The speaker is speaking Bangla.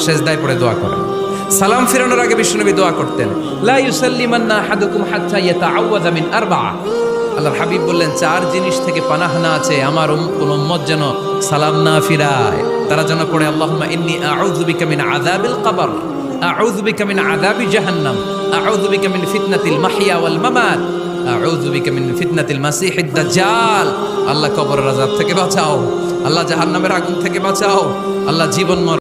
সেজদায় পড়ে দোয়া করেন। সালাম ফিরানোর আগে বিশ্বনবী দোয়া করতেন আল্লাহর হাবিব বললেন, চার জিনিস থেকে পানাহানা আছে, আমার কোন যেন সালাম না ফিরায়। তারা যেন পড়ে, আল্লাহুম্মা কবর। আউযু জাহান্নাম। ফিতনাতিল ওয়াল মামাত। ফিতনাতিল মাসিহিদ দাজ্জাল। আল্লাহ কবরের আযাব থেকে বাঁচাও। আল্লাহ জাহান্নামের আগুন থেকে বাঁচাও। আল্লাহ জীবন মর